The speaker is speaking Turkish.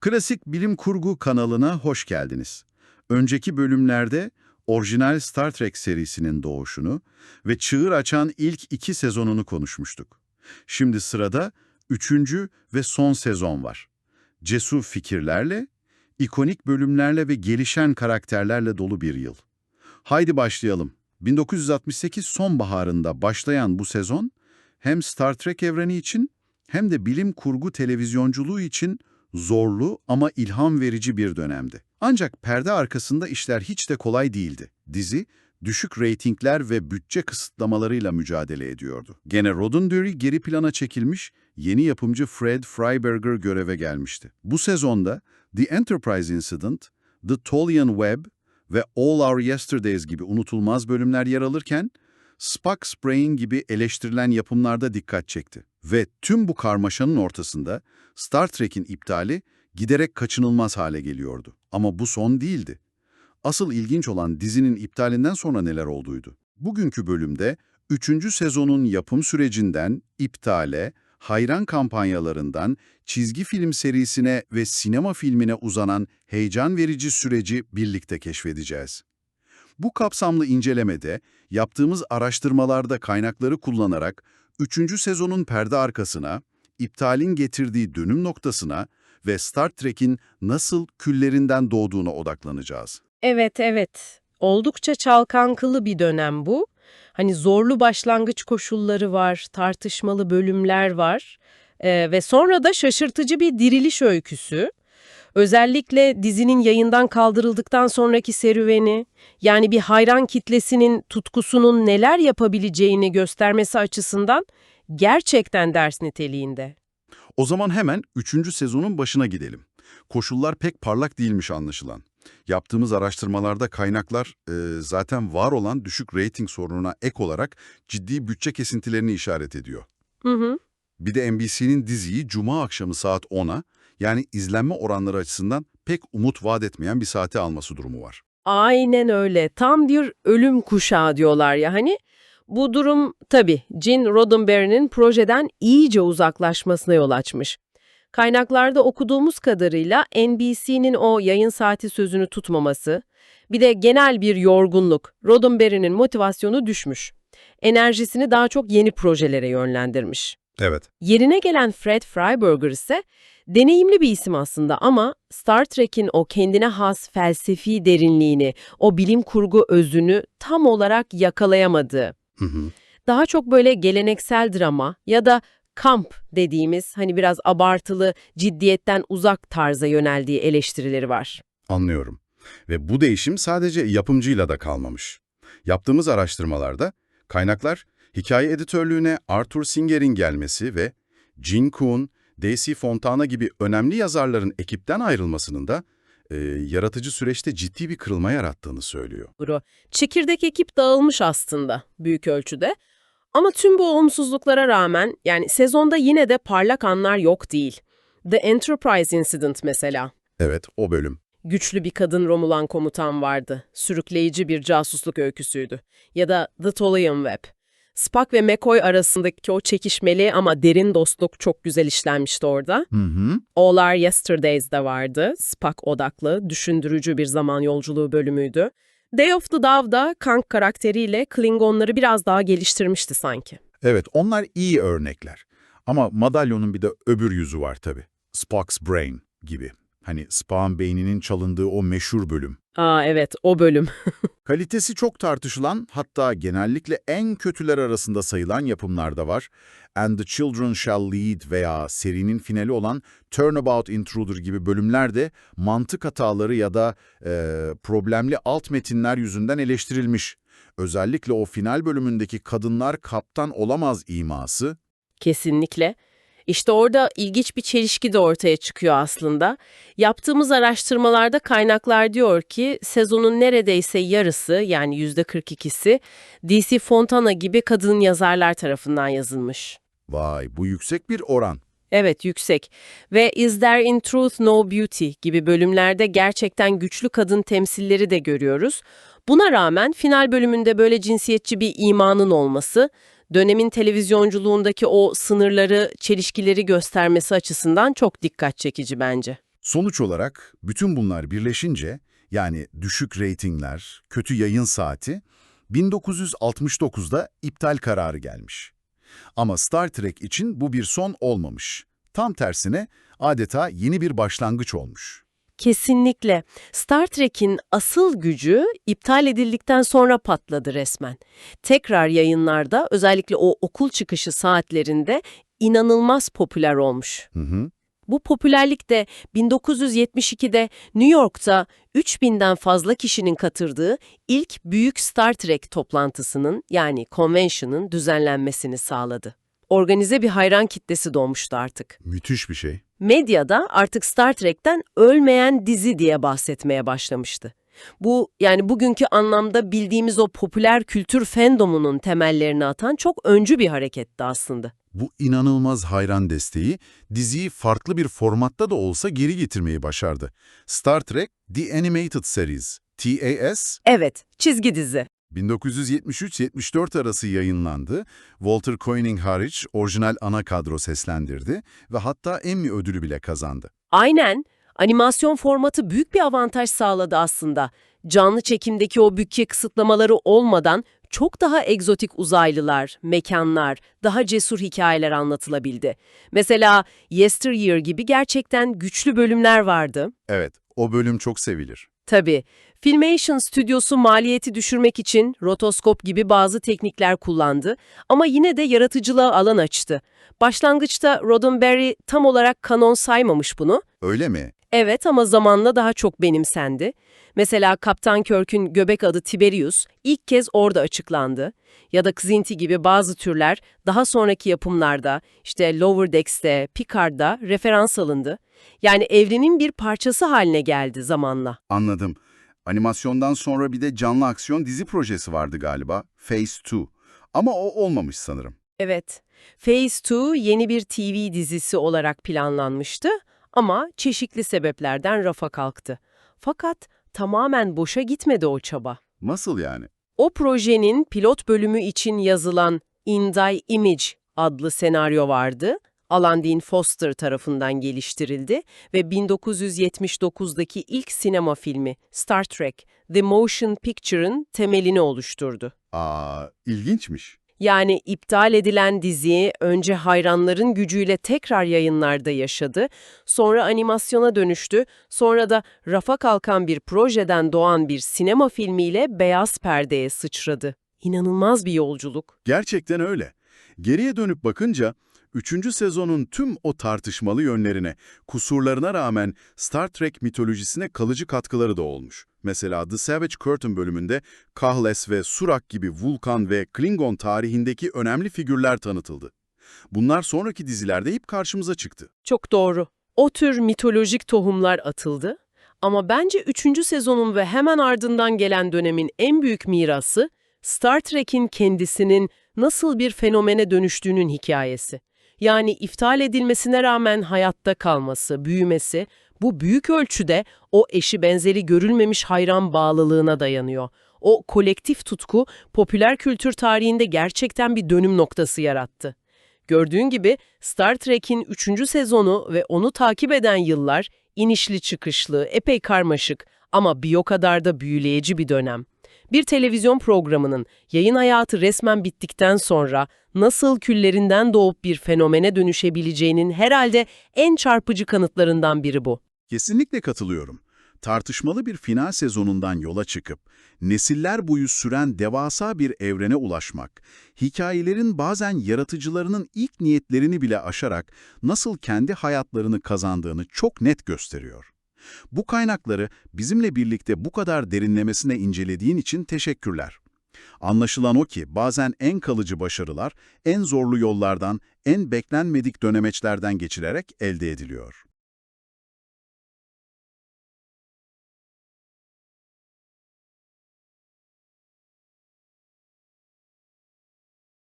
Klasik Bilim Kurgu kanalına hoş geldiniz. Önceki bölümlerde orijinal Star Trek serisinin doğuşunu ve çığır açan ilk iki sezonunu konuşmuştuk. Şimdi sırada üçüncü ve son sezon var. Cesur fikirlerle, ikonik bölümlerle ve gelişen karakterlerle dolu bir yıl. Haydi başlayalım. 1968 sonbaharında başlayan bu sezon hem Star Trek evreni için hem de bilim kurgu televizyonculuğu için zorlu ama ilham verici bir dönemdi. Ancak perde arkasında işler hiç de kolay değildi. Dizi, düşük reytingler ve bütçe kısıtlamalarıyla mücadele ediyordu. Gene Roddenberry geri plana çekilmiş, yeni yapımcı Fred Freiberger göreve gelmişti. Bu sezonda The Enterprise Incident, The Tolian Web ve All Our Yesterdays gibi unutulmaz bölümler yer alırken, Spock's Brain gibi eleştirilen yapımlarda dikkat çekti. Ve tüm bu karmaşanın ortasında Star Trek'in iptali giderek kaçınılmaz hale geliyordu. Ama bu son değildi. Asıl ilginç olan dizinin iptalinden sonra neler olduğuydu. Bugünkü bölümde 3. sezonun yapım sürecinden iptale, hayran kampanyalarından çizgi film serisine ve sinema filmine uzanan heyecan verici süreci birlikte keşfedeceğiz. Bu kapsamlı incelemede yaptığımız araştırmalarda kaynakları kullanarak 3. sezonun perde arkasına, iptalin getirdiği dönüm noktasına ve Star Trek'in nasıl küllerinden doğduğuna odaklanacağız. Evet, evet. Oldukça çalkantılı bir dönem bu. Hani zorlu başlangıç koşulları var, tartışmalı bölümler var Ee, ve sonra da şaşırtıcı bir diriliş öyküsü. Özellikle dizinin yayından kaldırıldıktan sonraki serüveni, yani bir hayran kitlesinin tutkusunun neler yapabileceğini göstermesi açısından gerçekten ders niteliğinde. O zaman hemen 3. sezonun başına gidelim. Koşullar pek parlak değilmiş anlaşılan. Yaptığımız araştırmalarda kaynaklar e, zaten var olan düşük reyting sorununa ek olarak ciddi bütçe kesintilerini işaret ediyor. Hı hı. Bir de NBC'nin diziyi cuma akşamı saat 10'a yani izlenme oranları açısından pek umut vaat etmeyen bir saate alması durumu var. Aynen öyle. Tam bir ölüm kuşağı diyorlar ya hani. Bu durum tabii Gene Roddenberry'nin projeden iyice uzaklaşmasına yol açmış. Kaynaklarda okuduğumuz kadarıyla NBC'nin o yayın saati sözünü tutmaması, bir de genel bir yorgunluk, Roddenberry'nin motivasyonu düşmüş. Enerjisini daha çok yeni projelere yönlendirmiş. Evet. Yerine gelen Fred Freiberger ise deneyimli bir isim aslında ama Star Trek'in o kendine has felsefi derinliğini, o bilim kurgu özünü tam olarak yakalayamadı. Hı hı. Daha çok böyle geleneksel drama ya da kamp dediğimiz hani biraz abartılı, ciddiyetten uzak tarza yöneldiği eleştirileri var. Anlıyorum. Ve bu değişim sadece yapımcıyla da kalmamış. Yaptığımız araştırmalarda kaynaklar hikaye editörlüğüne Arthur Singer'in gelmesi ve Gene Kuhn, Daisy Fontana gibi önemli yazarların ekipten ayrılmasının da e, yaratıcı süreçte ciddi bir kırılma yarattığını söylüyor. Bro. Çekirdek ekip dağılmış aslında büyük ölçüde. Ama tüm bu olumsuzluklara rağmen yani sezonda yine de parlak anlar yok değil. The Enterprise Incident mesela. Evet, o bölüm. Güçlü bir kadın Romulan komutan vardı. Sürükleyici bir casusluk öyküsüydü. Ya da The Tolian Web. Spock ve McCoy arasındaki o çekişmeli ama derin dostluk çok güzel işlenmişti orada. Hı hı. All Our Yesterdays de vardı. Spock odaklı, düşündürücü bir zaman yolculuğu bölümüydü. Day of the Dove da Kang karakteriyle Klingonları biraz daha geliştirmişti sanki. Evet, onlar iyi örnekler. Ama madalyonun bir de öbür yüzü var tabii. Spock's Brain gibi. Hani Spock'ın beyninin çalındığı o meşhur bölüm. Aa evet, o bölüm. Kalitesi çok tartışılan, hatta genellikle en kötüler arasında sayılan yapımlar da var. And the Children Shall Lead veya serinin finali olan Turnabout Intruder gibi bölümler de mantık hataları ya da eee, problemli alt metinler yüzünden eleştirilmiş. Özellikle o final bölümündeki kadınlar kaptan olamaz iması, Kesinlikle. İşte orada ilginç bir çelişki de ortaya çıkıyor aslında. Yaptığımız araştırmalarda kaynaklar diyor ki sezonun neredeyse yarısı yani %42'si DC Fontana gibi kadın yazarlar tarafından yazılmış. vay bu yüksek bir oran. Evet yüksek. Ve Is There in Truth No Beauty gibi bölümlerde gerçekten güçlü kadın temsilleri de görüyoruz. Buna rağmen final bölümünde böyle cinsiyetçi bir imanın olması, dönemin televizyonculuğundaki o sınırları, çelişkileri göstermesi açısından çok dikkat çekici bence. Sonuç olarak bütün bunlar birleşince, yani düşük reytingler, kötü yayın saati, 1969'da iptal kararı gelmiş. Ama Star Trek için bu bir son olmamış. Tam tersine adeta yeni bir başlangıç olmuş. Kesinlikle. Star Trek'in asıl gücü iptal edildikten sonra patladı resmen. Tekrar yayınlarda özellikle o okul çıkışı saatlerinde inanılmaz popüler olmuş. Hı hı. Bu popülerlik de 1972'de New York'ta 3000'den fazla kişinin katıldığı ilk büyük Star Trek toplantısının yani convention'ın düzenlenmesini sağladı. Organize bir hayran kitlesi doğmuştu artık. Müthiş bir şey. Medyada artık Star Trek'ten ölmeyen dizi diye bahsetmeye başlamıştı. Bu yani bugünkü anlamda bildiğimiz o popüler kültür fandomunun temellerini atan çok öncü bir hareketti aslında. Bu inanılmaz hayran desteği diziyi farklı bir formatta da olsa geri getirmeyi başardı. Star Trek The Animated Series, TAS, Evet, çizgi dizi. 1973-74 arası yayınlandı. Walter Koenig hariç orijinal ana kadro seslendirdi ve hatta Emmy ödülü bile kazandı. Aynen. Animasyon formatı büyük bir avantaj sağladı aslında. Canlı çekimdeki o bütçe kısıtlamaları olmadan çok daha egzotik uzaylılar, mekanlar, daha cesur hikayeler anlatılabildi. Mesela Yesteryear gibi gerçekten güçlü bölümler vardı. Evet, o bölüm çok sevilir. Tabii, Filmation stüdyosu maliyeti düşürmek için rotoskop gibi bazı teknikler kullandı ama yine de yaratıcılığa alan açtı. Başlangıçta Roddenberry tam olarak kanon saymamış bunu. Öyle mi? Evet ama zamanla daha çok benimsendi. Mesela Kaptan Kirk'ün göbek adı Tiberius ilk kez orada açıklandı. Ya da Xinti gibi bazı türler daha sonraki yapımlarda, işte Lower Decks'te, Picard'da referans alındı. Yani evrenin bir parçası haline geldi zamanla. Anladım. Animasyondan sonra bir de canlı aksiyon dizi projesi vardı galiba, Phase 2. Ama o olmamış sanırım. Evet, Phase 2 yeni bir TV dizisi olarak planlanmıştı ama çeşitli sebeplerden rafa kalktı. Fakat tamamen boşa gitmedi o çaba. Nasıl yani? O projenin pilot bölümü için yazılan In Thy Image adlı senaryo vardı. Alan Dean Foster tarafından geliştirildi ve 1979'daki ilk sinema filmi Star Trek The Motion Picture'ın temelini oluşturdu. Aa, ilginçmiş. Yani iptal edilen diziyi önce hayranların gücüyle tekrar yayınlarda yaşadı, sonra animasyona dönüştü, sonra da rafa kalkan bir projeden doğan bir sinema filmiyle beyaz perdeye sıçradı. İnanılmaz bir yolculuk. Gerçekten öyle. Geriye dönüp bakınca, üçüncü sezonun tüm o tartışmalı yönlerine, kusurlarına rağmen Star Trek mitolojisine kalıcı katkıları da olmuş. Mesela The Savage Curtain bölümünde Kahles ve Surak gibi Vulkan ve Klingon tarihindeki önemli figürler tanıtıldı. Bunlar sonraki dizilerde hep karşımıza çıktı. Çok doğru. O tür mitolojik tohumlar atıldı. Ama bence 3. sezonun ve hemen ardından gelen dönemin en büyük mirası Star Trek'in kendisinin nasıl bir fenomene dönüştüğünün hikayesi. Yani iptal edilmesine rağmen hayatta kalması, büyümesi bu büyük ölçüde o eşi benzeri görülmemiş hayran bağlılığına dayanıyor. O kolektif tutku popüler kültür tarihinde gerçekten bir dönüm noktası yarattı. Gördüğün gibi Star Trek'in 3. sezonu ve onu takip eden yıllar inişli çıkışlı, epey karmaşık ama bir o kadar da büyüleyici bir dönem. Bir televizyon programının yayın hayatı resmen bittikten sonra nasıl küllerinden doğup bir fenomene dönüşebileceğinin herhalde en çarpıcı kanıtlarından biri bu. Kesinlikle katılıyorum. Tartışmalı bir final sezonundan yola çıkıp, nesiller boyu süren devasa bir evrene ulaşmak, hikayelerin bazen yaratıcılarının ilk niyetlerini bile aşarak nasıl kendi hayatlarını kazandığını çok net gösteriyor. Bu kaynakları bizimle birlikte bu kadar derinlemesine incelediğin için teşekkürler. Anlaşılan o ki bazen en kalıcı başarılar en zorlu yollardan, en beklenmedik dönemeçlerden geçilerek elde ediliyor.